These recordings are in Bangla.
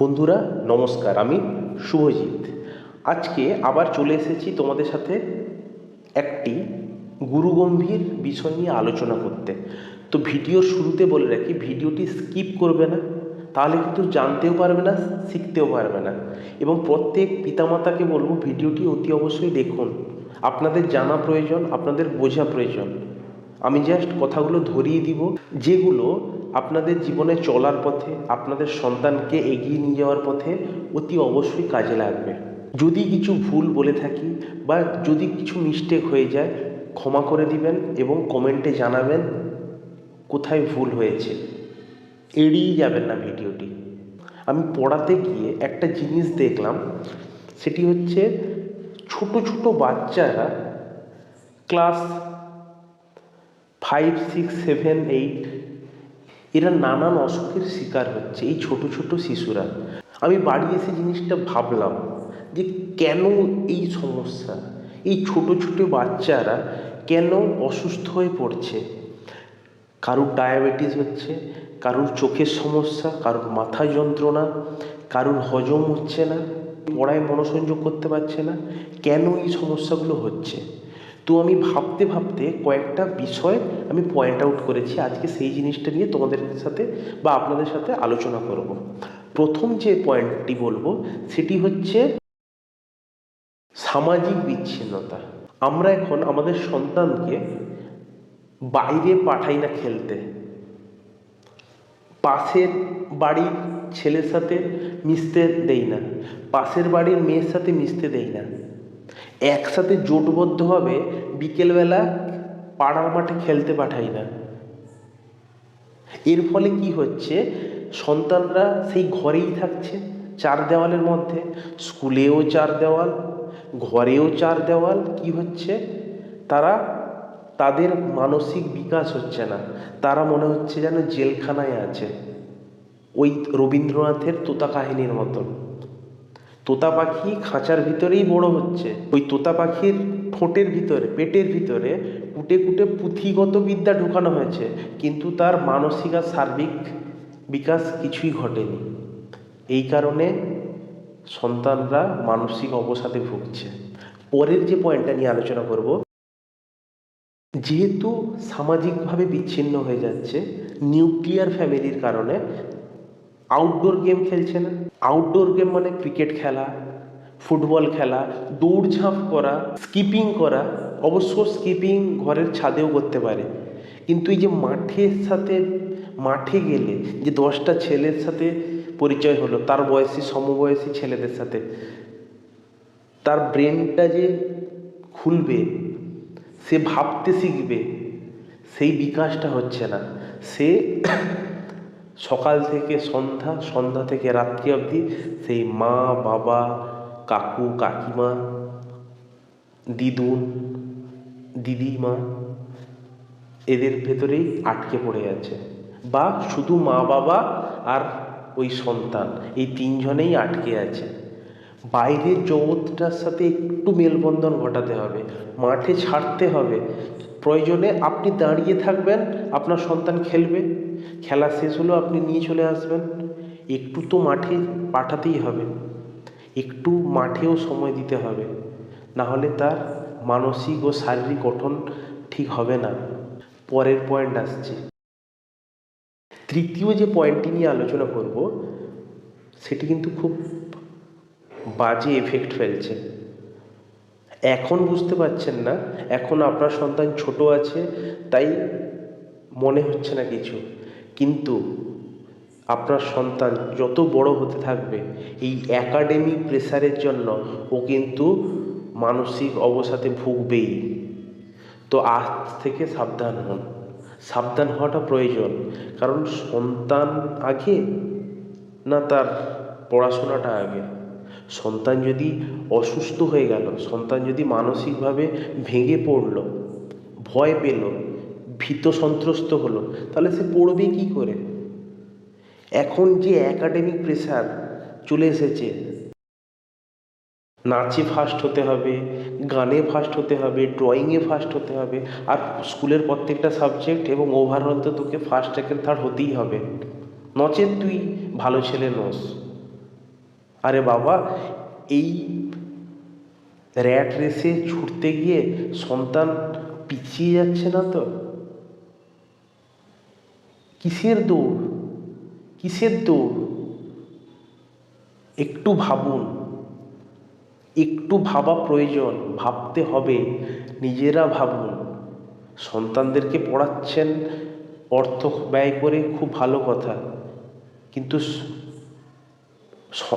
বন্ধুরা, নমস্কার, আমি শুভজিৎ। আজকে আবার চলে এসেছি তোমাদের সাথে একটি গুরুগম্ভীর বিষয় নিয়ে আলোচনা করতে। তো ভিডিওর শুরুতে বলে রাখি, ভিডিওটি স্কিপ করবে না, তাহলে কিন্তু জানতেও পারবে না, শিখতেও পারবে না। এবং প্রত্যেক পিতামাতাকে বলব, ভিডিওটি অতি অবশ্যই দেখুন। আপনাদের জানা প্রয়োজন, আপনাদের বোঝা প্রয়োজন। আমি জাস্ট কথাগুলো ধরিয়ে দিব, যেগুলো আপনাদের জীবনে চলার পথে, আপনাদের সন্তানকে এগিয়ে নিয়ে যাওয়ার পথে অতি অবশ্যই কাজে লাগবে। যদি কিছু ভুল বলে থাকি বা যদি কিছু মিস্টেক হয়ে যায়, ক্ষমা করে দিবেন এবং কমেন্টে জানাবেন কোথায় ভুল হয়েছে। এড়িয়ে যাবেন না ভিডিওটি। আমি পড়াতে গিয়ে একটা জিনিস দেখলাম, সেটি হচ্ছে ছোট ছোট বাচ্চারা class five six seven eight এরা নানান অসুখের শিকার হচ্ছে এই ছোট ছোট শিশুরা। আমি বাড়ি এসে জিনিসটা ভাবলাম যে কেন এই সমস্যা? এই ছোট ছোট বাচ্চারা কেন অসুস্থ হয়ে পড়ছে? কারুর ডায়াবেটিস হচ্ছে, কারুর চোখের সমস্যা, কারুর মাথা যন্ত্রণা, কারুর হজম হচ্ছে না, পড়ায় মনোসংযোগ করতে পারছে না, কেন এই সমস্যাগুলো হচ্ছে? তো আমি ভাবতে ভাবতে কয়েকটা বিষয় আমি পয়েন্ট আউট করেছি। আজকে সেই জিনিসটা নিয়ে তোমাদের সাথে বা আপনাদের সাথে আলোচনা করব। প্রথম যে পয়েন্টটি বলব, সেটি হচ্ছে সামাজিক বিচ্ছিন্নতা। আমরা এখন আমাদের সন্তানকে বাইরে পাঠাই না খেলতে। পাশের বাড়ির ছেলের সাথে মিশতে দেই না। পাশের বাড়ির মেয়ের সাথে মিশতে দেই না। একসাথে জোটবদ্ধভাবে বিকেলবেলা পাড়ার মাঠে খেলতে পাঠাই না। এর ফলে কি হচ্ছে? সন্তানরা সেই ঘরেই থাকছে, চার দেওয়ালের মধ্যে। স্কুলেও চার দেওয়াল, ঘরেও চার দেওয়াল। কি হচ্ছে? তারা, তাদের মানসিক বিকাশ হচ্ছে না। তারা মনে হচ্ছে যেন জেলখানায় আছে। ওই রবীন্দ্রনাথের তোতা কাহিনীর মতন। তোতা পাখি খাঁচার ভিতরেই বড় হচ্ছে। ওই তোতা পাখির ঠোঁটের ভিতরে, পেটের ভিতরে কুটে কুটে পুঁথিগত বিদ্যা ঢুকানো হয়েছে। কিন্তু তার মানসিক আর সার্বিক বিকাশ কিছুই ঘটেনি। এই কারণে সন্তানরা মানসিক অবসাদে ভুগছে। পরের যে পয়েন্টটা নিয়ে আলোচনা করব, যেহেতু সামাজিকভাবে বিচ্ছিন্ন হয়ে যাচ্ছে, নিউক্লিয়ার ফ্যামিলির কারণে আউটডোর গেম খেলছে না। আউটডোর গেম মানে ক্রিকেট খেলা ফুটবল খেলা, দৌড়ঝাঁপ করা স্কিপিং করা, অবশ্য স্কিপিং ঘরের ছাদেও করতে পারে। কিন্তু এই যে মাঠের সাথে, মাঠে গেলে যে দশটা ছেলের সাথে পরিচয় হলো, তার বয়সী, সমবয়সী ছেলেদের সাথে, তার ব্রেনটা যে খুলবে, সে ভাবতে শিখবে, সেই বিকাশটা হচ্ছে না। সে সকাল থেকে সন্ধ্যা সন্ধ্যা থেকে রাত্রি অবধি সেই মা, বাবা, কাকু, কাকিমা, দিদুন, দিদিমা এদের ভেতরেই আটকে পড়ে আছে। বা শুধু মা, বাবা আর ওই সন্তান, এই তিনজনেই আটকে আছে। বাইরের জগৎটার সাথে একটু মেলবন্ধন ঘটাতে হবে, মাঠে ছাড়তে হবে। প্রয়োজনে আপনি দাঁড়িয়ে থাকবেন, আপনার সন্তান খেলবে। খেলা শেষ হলো আপনি নিয়ে চলে আসবেন। একটু তো মাঠে পাঠাতেই হবে। একটু মাঠেও সময় দিতে হবে। না হলে তার মানসিক ও শারীরিক গঠন ঠিক হবে না। পরের পয়েন্ট আসছে। তৃতীয় যে পয়েন্টটি নিয়ে আলোচনা করব, সেটি কিন্তু খুব বাজে এফেক্ট ফেলছে। এখন বুঝতে পারছেন না। এখন আপনার সন্তান ছোট আছে, তাই মনে হচ্ছে না কিছু। কিন্তু আপনার সন্তান যত বড় হতে থাকবে, এই একাডেমিক প্রেসারের জন্য ও কিন্তু মানসিক অবসাদে ভুগবেই। তো আজ থেকে সাবধান হন। সাবধান হওয়াটা প্রয়োজন। কারণ সন্তান আগে না তার পড়াশোনাটা আগে? সন্তান যদি অসুস্থ হয়ে গেল, সন্তান যদি মানসিকভাবে ভেঙে পড়ল, ভয় পেল ভীত সন্ত্রস্ত হলো। তাহলে সে পড়বে কী করে? এখন যে একাডেমিক প্রেসার চলে এসেছে, নাচে ফার্স্ট হতে হবে, গানে ফার্স্ট হতে হবে ড্রয়িংয়ে ফার্স্ট হতে হবে, আর স্কুলের প্রত্যেকটা সাবজেক্ট এবং ওভারঅল তো তোকে ফার্স্ট সেকেন্ড থার্ড হতেই হবে। নচেত তুই ভালো ছেলে নস। আরে বাবা, এই র্যাট রেসে ছুটতে গিয়ে সন্তান পিছিয়ে যাচ্ছে না তো? কিসের দৌড়? কিসের দৌড়? একটু ভাবুন। একটু ভাবা প্রয়োজন, ভাবতে হবে, নিজেরা ভাবুন। সন্তানদেরকে পড়াচ্ছেন, অর্থ ব্যয় করে খুব ভালো কথা। কিন্তু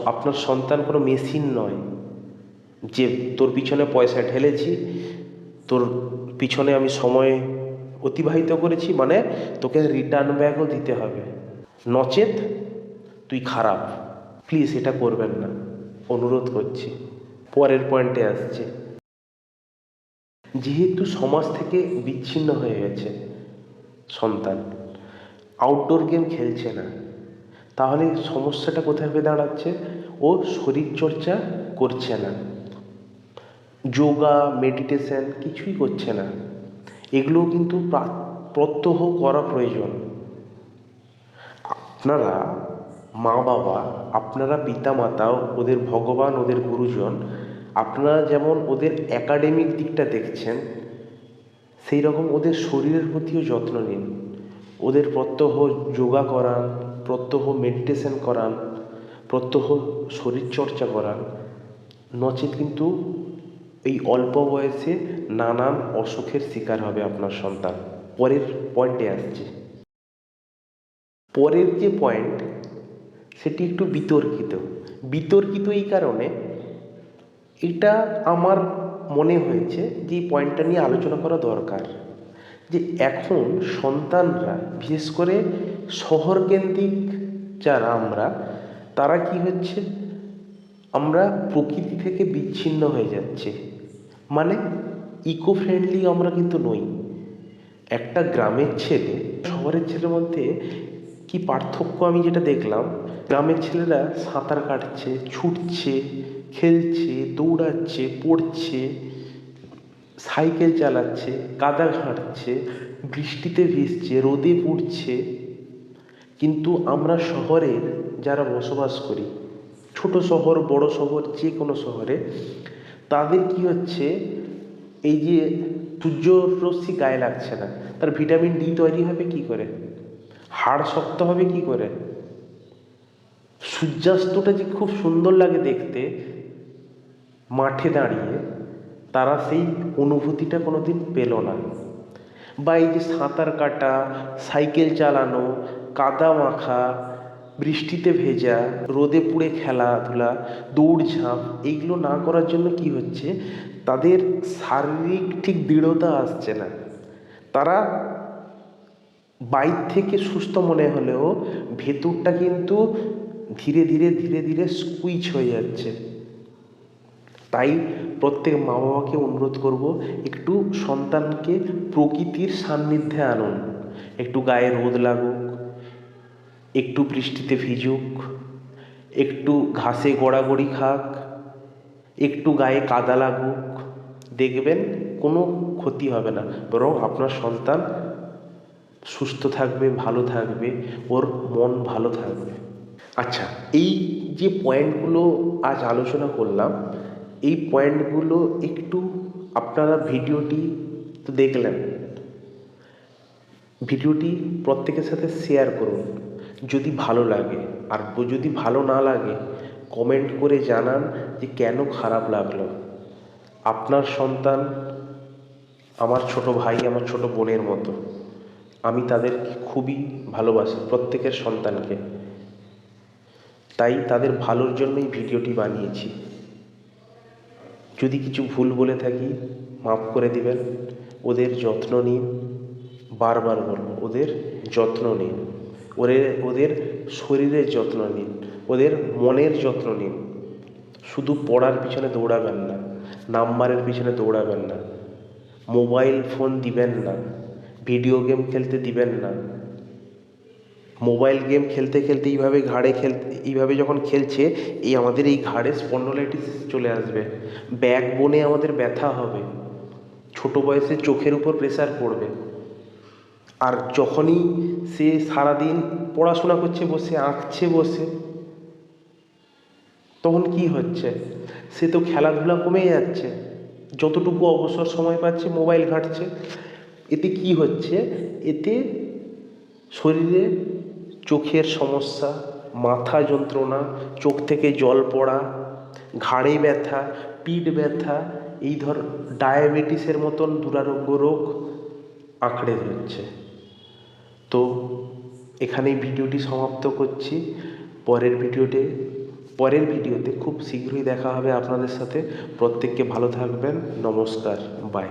আপনার সন্তান কোনো মেশিন নয়। যে তোর পিছনে পয়সা ঢেলেছি, তোর পিছনে আমি সময় অতিবাহিত করেছি মানে তোকে রিটার্ন ব্যাকও দিতে হবে। নচেত তুই খারাপ। প্লিজ এটা করবেন না। অনুরোধ করছি। পরের পয়েন্টে আসছে। যেহেতু সমাজ থেকে বিচ্ছিন্ন হয়ে গেছে সন্তান আউটডোর গেম খেলছে না, তাহলে সমস্যাটা কোথায় হয়ে দাঁড়াচ্ছে? ও শরীরচর্চা করছে না। যোগা মেডিটেশন কিছুই করছে না। এগুলো কিন্তু প্রা- প্রত্যহ করা প্রয়োজন। আপনারা মা বাবা আপনারা পিতা মাতা ওদের ভগবান, ওদের গুরুজন, আপনারা যেমন ওদের একাডেমিক দিকটা দেখছেন সেই রকম ওদের শরীরের প্রতিও যত্ন নিন। ওদের প্রত্যহ যোগা করান, প্রত্যহ মেডিটেশন করান, প্রত্যহ শরীরচর্চা করান। নচেত কিন্তু এই অল্প বয়সে নানান অসুখের শিকার হবে আপনার সন্তান। পরের পয়েন্টে আসছে। পরের যে পয়েন্ট সেটি একটু বিতর্কিত। বিতর্কিত এই কারণে এটা আমার মনে হয়েছে যে এই পয়েন্টটা নিয়ে আলোচনা করা দরকার। যে এখন সন্তানরা, বিশেষ করে শহরকেন্দ্রিক যারা আমরা, তারা কি হচ্ছে? আমরা প্রকৃতি থেকে বিচ্ছিন্ন হয়ে যাচ্ছে। মানে ইকো ফ্রেন্ডলি আমরা কিন্তু নই। একটা গ্রামের ছেলে, শহরের ছেলের মধ্যে কি পার্থক্য আমি যেটা দেখলাম, গ্রামের ছেলেরা সাঁতার কাটছে, ছুটছে, খেলছে, দৌড়াচ্ছে, পড়ছে, সাইকেল চালাচ্ছে কাদা ঘাঁটছে, বৃষ্টিতে ভিজছে, রোদে পুড়ছে। কিন্তু আমরা শহরের যারা বসবাস করি ছোট শহর, বড় শহর, যে কোনো শহরে, তাদের কি হচ্ছে, এই যে সূর্যরশ্মি গায়ে লাগছে না, তার ভিটামিন ডি তৈরি হবে কি করে? হাড় শক্ত হবে কি করে? সূর্যাস্তটা যে খুব সুন্দর লাগে দেখতে, মাঠে দাঁড়িয়ে, তারা সেই অনুভূতিটা কোনোদিন পেল না। বা এই যে সাঁতার কাটা, সাইকেল চালানো, কাদা মাখা বৃষ্টিতে ভেজা, রোদে পুড়ে খেলাধুলা দৌড়ঝাঁপ এইগুলো না করার জন্য কি হচ্ছে? তাদের শারীরিক ঠিক দৃঢ়তা আসছে না। তারা বাইর থেকে সুস্থ মনে হলেও ভেতরটা কিন্তু ধীরে ধীরে ধীরে ধীরে স্কুইচ হয়ে যাচ্ছে। তাই প্রত্যেক মা বাবাকে অনুরোধ করব, একটু সন্তানকে প্রকৃতির সান্নিধ্যে আনুন। একটু গায়ে রোদ লাগুক একটু বৃষ্টিতে ভিজুক, একটু ঘাসে গড়াগড়ি খাক, একটু গায়ে কাদা লাগুক, দেখবেন কোনো ক্ষতি হবে না। বরং আপনার সন্তান সুস্থ থাকবে, ভালো থাকবে, ওর মন ভালো থাকবে। আচ্ছা এই যে পয়েন্টগুলো আজ আলোচনা করলাম, এই পয়েন্টগুলো একটু আপনারা ভিডিওটি তো দেখলেন। ভিডিওটি প্রত্যেকের সাথে শেয়ার করুন। যদি ভালো লাগে, আর যদি ভালো না লাগে কমেন্ট করে জানান যে কেন খারাপ লাগল। আপনার সন্তান, আমার ছোট ভাই, আমার ছোট বোনের মতো। আমি তাদের খুবই ভালোবাসি, প্রত্যেকের সন্তানকে। তাই তাদের ভালোর জন্যই ভিডিওটি বানিয়েছি। যদি কিছু ভুল বলে থাকি, মাফ করে দিবেন। ওদের যত্ন নিন। বারবার বলব, ওদের যত্ন নিন। ওদের ওদের শরীরের যত্ন নিন, ওদের মনের যত্ন নিন। শুধু পড়ার পিছনে দৌড়াবেন না, নাম্বারের পিছনে দৌড়াবেন না, মোবাইল ফোন দিবেন না, ভিডিও গেম খেলতে দিবেন না। মোবাইল গেম খেলতে খেলতে এইভাবে ঘাড়ে খেলতে এইভাবে যখন খেলছে, এই আমাদের এই ঘাড়ে স্পন্ডলাইটিস চলে আসবে ব্যাক বোনে আমাদের ব্যথা হবে, ছোট বয়সে চোখের উপর প্রেসার পড়বে। আর যখনই সে সারাদিন পড়াশোনা করছে বসে, আঁকছে বসে, তখন কি হচ্ছে? সে তো খেলাধুলা কমে যাচ্ছে। যতটুকু অবসর সময় পাচ্ছে, মোবাইল ঘাঁটছে। এতে কি হচ্ছে? এতে শরীরে চোখের সমস্যা, মাথা যন্ত্রণা, চোখ থেকে জল পড়া, ঘাড়ে ব্যথা, পিঠ ব্যথা, এই ধর ডায়াবেটিসের মতন দুরারোগ্য রোগ আঁকড়ে ধরছে। তো এখানেই ভিডিওটি সমাপ্ত করছি। পরের ভিডিওতে পরের ভিডিওতে খুব শীঘ্রই দেখা হবে আপনাদের সাথে। প্রত্যেককে ভালো থাকবেন। নমস্কার। বাই